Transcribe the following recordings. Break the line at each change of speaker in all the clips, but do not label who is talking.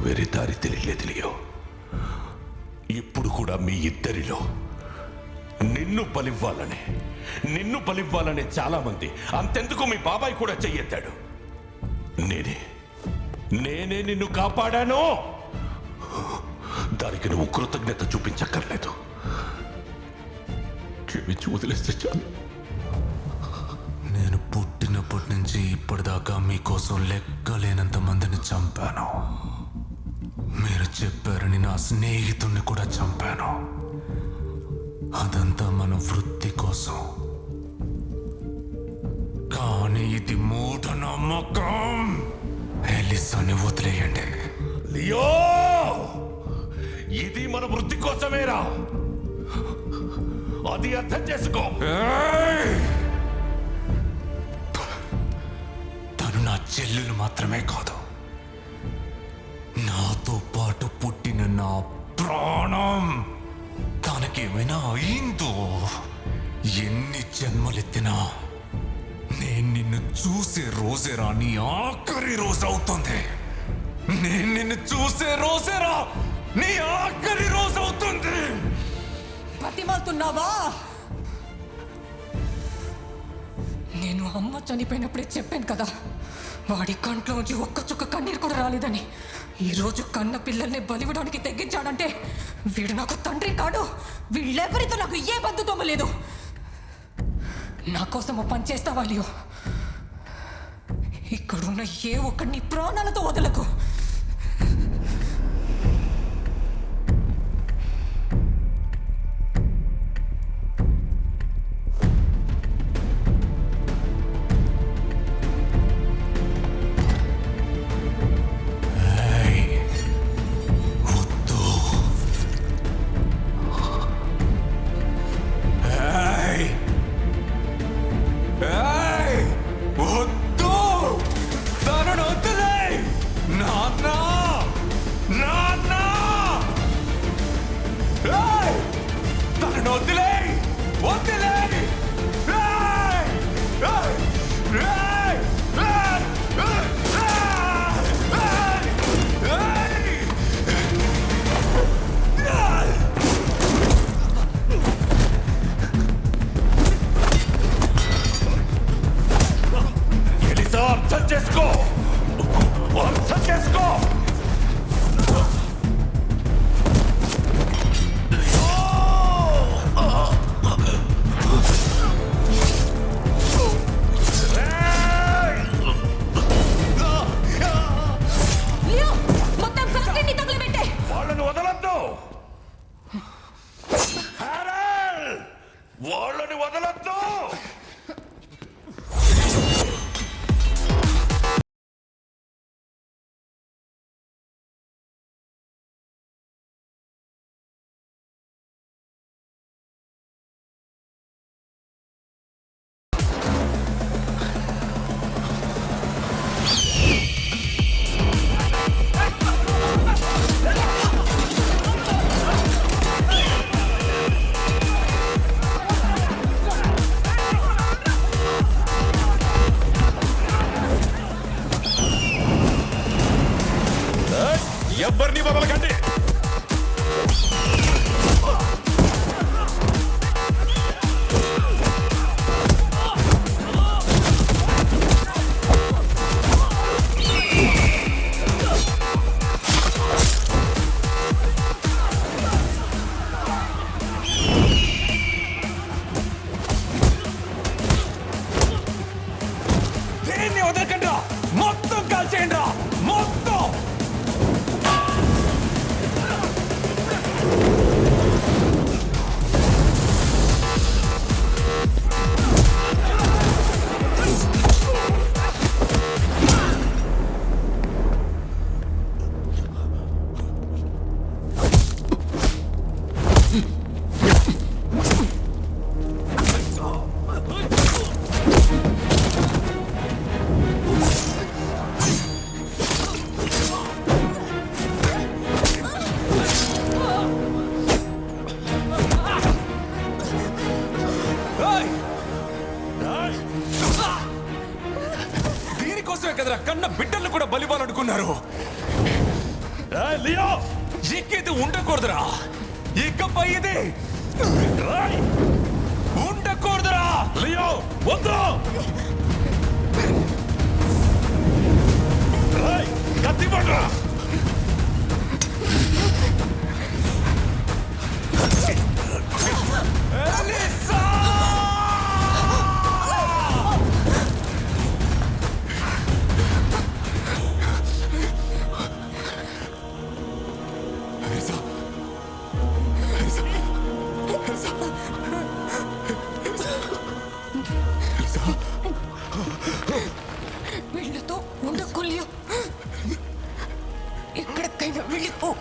దారి తెలియలేదులియో ఇప్పుడు కూడా మీ ఇద్దరిలో నిన్ను బలివ్వాలని నిన్ను బలివ్వాలనే చాలామంది అంతెందుకు మీ బాబాయ్ కూడా చెయ్యెత్తాడు నేనే నేనే నిన్ను కాపాడాను. దానికి నువ్వు కృతజ్ఞత చూపించక్కర్లేదు. క్షమించి వదిలేస్తే చాలు.
నేను పుట్టినప్పటి నుంచి ఇప్పటిదాకా మీకోసం లెక్కలేనంత మందిని చంపాను. చెప్పారని నా స్నేహితుణ్ణి కూడా చంపాను. అదంతా మన వృత్తి కోసం. కానీ ఇది మూఢ నమ్మకం. ఎలిసాని వదిలేయండి.
లియో! ఇది మన వృత్తి కోసమేరా. అది అర్థం చేసుకో!
తను నా చెల్లెలు మాత్రమే కాదు. నాతో పాటు పుట్టిన నా ప్రాణం. తనకేమైనా అయిందో? ఎన్ని జన్మలెత్తినా నేను నిన్ను చూసే రోజే నీ ఆఖరి రోజు అవుతుంది. నేను నిన్ను చూసే రోజేరా నీ ఆఖరి రోజు అవుతుంది.
బతిమాలుతున్నావా? అమ్మ చనిపోయినప్పుడే చెప్పాను కదా. వాడి కంట్లోంచి ఒక్క చుక్క కన్నీరు కూడా రాలేదని. ఈరోజు కన్న పిల్లల్ని బలివడానికి తెగించాడంటే వీడు నాకు తండ్రి కాడు. వీళ్ళెవరితో నాకు ఏ బంధుత్వము లేదు. నా కోసం పని చేస్తావా లియో? ఇక్కడున్న ఏ ఒక్కడిని ప్రాణాలతో వదలకు.
బిడ్డలను కూడా బలివ్వాలనుకున్నారు
ఇది ఉండకూడదురా. ఇకపై ఇది ఉండకూడదురా.
లియో వద్దు! కత్తి పడరా
Hayır, bu.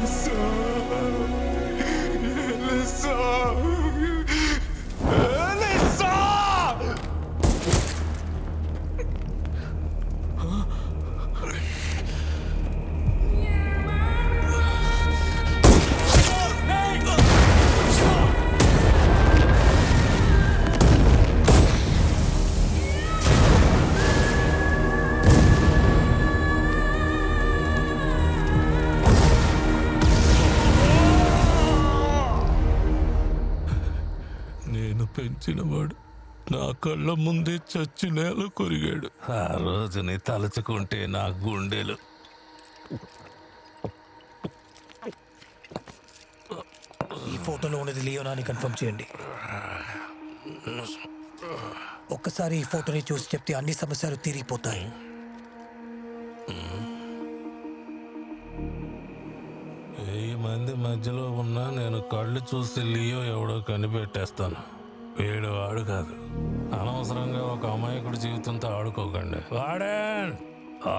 నేను పెంచినవాడు నా కళ్ళ ముందే చచ్చి నేల కొరిగాడు. ఆ రోజుని తలుచుకుంటే నా గుండెలు.
ఈ ఫోటోలో ఉన్నది లియోనా అని కన్ఫర్మ్ చేయండి. ఒక్కసారి ఈ ఫోటోని చూసి చెప్తే అన్ని సమస్యలు తీరిపోతాయి.
వెయ్యి మంది మధ్యలో ఉన్నా నేను కళ్ళు చూసి లియో ఎవడో కనిపెట్టేస్తాను. వీడు వాడు కాదు. అనవసరంగా ఒక అమాయకుడి జీవితంతో ఆడుకోకండి. వాడే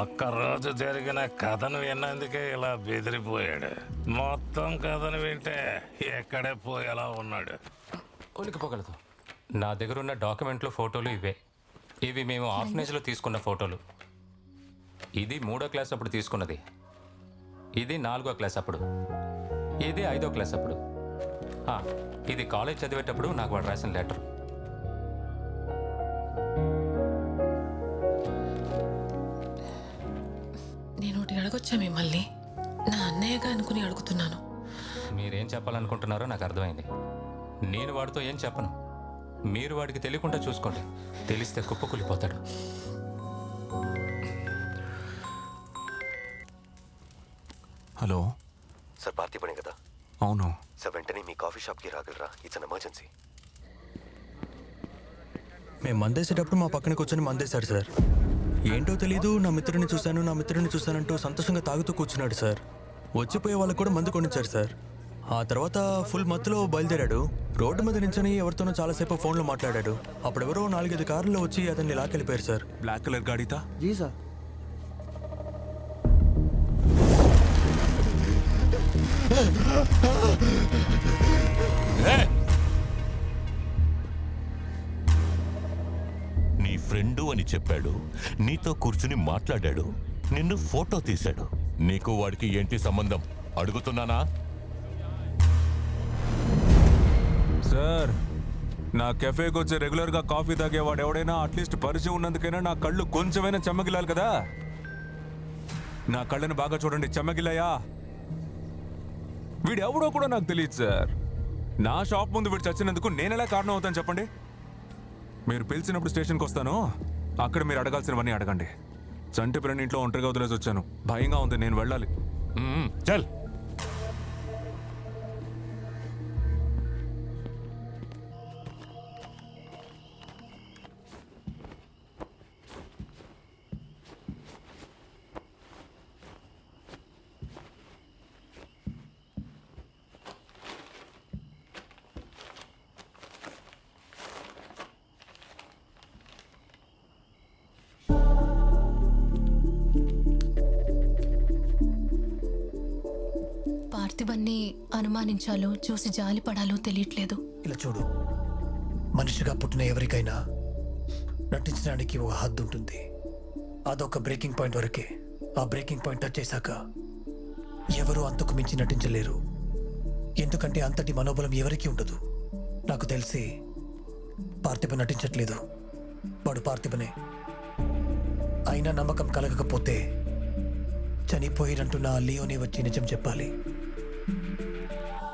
ఒక్కరోజు జరిగిన కథను విన్నందుకే ఇలా బెదిరిపోయాడు. మొత్తం కథను వింటే ఎక్కడే పోయేలా ఉన్నాడు.
ఉనికిపోగలదు నా దగ్గర ఉన్న డాక్యుమెంట్లు ఫోటోలు ఇవే. ఇవి మేము ఆర్ఫనేజ్లో తీసుకున్న ఫోటోలు. ఇది మూడో క్లాస్ అప్పుడు తీసుకున్నది. ఇది నాలుగో క్లాస్ అప్పుడు. ఇది ఐదో క్లాస్ అప్పుడు. ఆ, ఇది కాలేజ్ చదివేటప్పుడు నాకు వాడు రాసిన లెటర్
నేను ఒకటి అడగొచ్చా మిమ్మల్ని? నా అన్నయ్యగా అనుకుని అడుగుతున్నాను.
మీరేం చెప్పాలనుకుంటున్నారో నాకు అర్థమైంది. నేను వాడితో ఏం చెప్పను. మీరు వాడికి తెలియకుండా చూసుకోండి. తెలిస్తే కుప్పకూలిపోతాడు
హలో.
సార్ పార్థిపనే కదా?
అవును
సార్ వెంటనే మీ కాఫీ షాప్కి రాగలరా? ఇట్స్ అన్ ఎమర్జెన్సీ
మేము మందేసేటప్పుడు మా పక్కన కూర్చొని మందేశాడు సార్. ఏంటో తెలీదు నా మిత్రుడిని చూశాను నా మిత్రుడిని చూశానంటూ సంతోషంగా తాగుతూ కూర్చున్నాడు సార్. వచ్చిపోయే వాళ్ళకు కూడా మందు కొనిచ్చారు సార్. ఆ తర్వాత ఫుల్ మత్తులో బయలుదేరాడు. రోడ్డు మీద నించొని ఎవరితోనో చాలాసేపు ఫోన్లో మాట్లాడాడు. అప్పుడెవరో నాలుగైదు కార్లలో వచ్చి అతన్ని లాకెళ్ళిపోయారు సార్.
బ్లాక్ కలర్ గాడి తా
जी
నీ ఫ్రెండు అని చెప్పాడు. నీతో కూర్చుని మాట్లాడాడు. నిన్ను ఫోటో తీశాడు. నీకు వాడికి ఏంటి సంబంధం? అడుగుతున్నానా?
సార్ నా కెఫేకి వచ్చి రెగ్యులర్గా కాఫీ తాగేవాడు ఎవడైనా అట్లీస్ట్ పరిచయం ఉన్నందుకైనా నా కళ్ళు కొంచెమైనా చెమ్మగిలాలి కదా? నా కళ్ళను బాగా చూడండి చెమ్మగిల్లాయా వీడు ఎవడో కూడా నాకు తెలియదు సార్. నా షాప్ ముందు వీడు చచ్చినందుకు నేనెలా కారణం అవుతాను చెప్పండి? మీరు పిలిచినప్పుడు స్టేషన్కి వస్తాను. అక్కడ మీరు అడగాల్సినవన్నీ అడగండి. చంటి పిల్లని ఇంట్లో ఒంటరిగా వదిలేసి వచ్చాను. భయంగా ఉంది నేను వెళ్ళాలి.
చల్.
ఎవరిని అనుమానించాలో చూసి జాలిపడాలో తెలియట్లేదు.
ఇలా చూడు. మనిషిగా పుట్టిన ఎవరికైనా నటించడానికి ఒక హద్దు ఉంటుంది. అదొక బ్రేకింగ్ పాయింట్ వరకే. ఆ బ్రేకింగ్ పాయింట్ టచ్ చేశాక ఎవరు అంతకు మించి నటించలేరు. ఎందుకంటే అంతటి మనోబలం ఎవరికీ ఉండదు. నాకు తెలిసి పార్థిప నటించట్లేదు. వాడు పార్థిపనే అయినా నమ్మకం కలగకపోతే చనిపోయినట్టు నా లియోనే వచ్చి నిజం చెప్పాలి.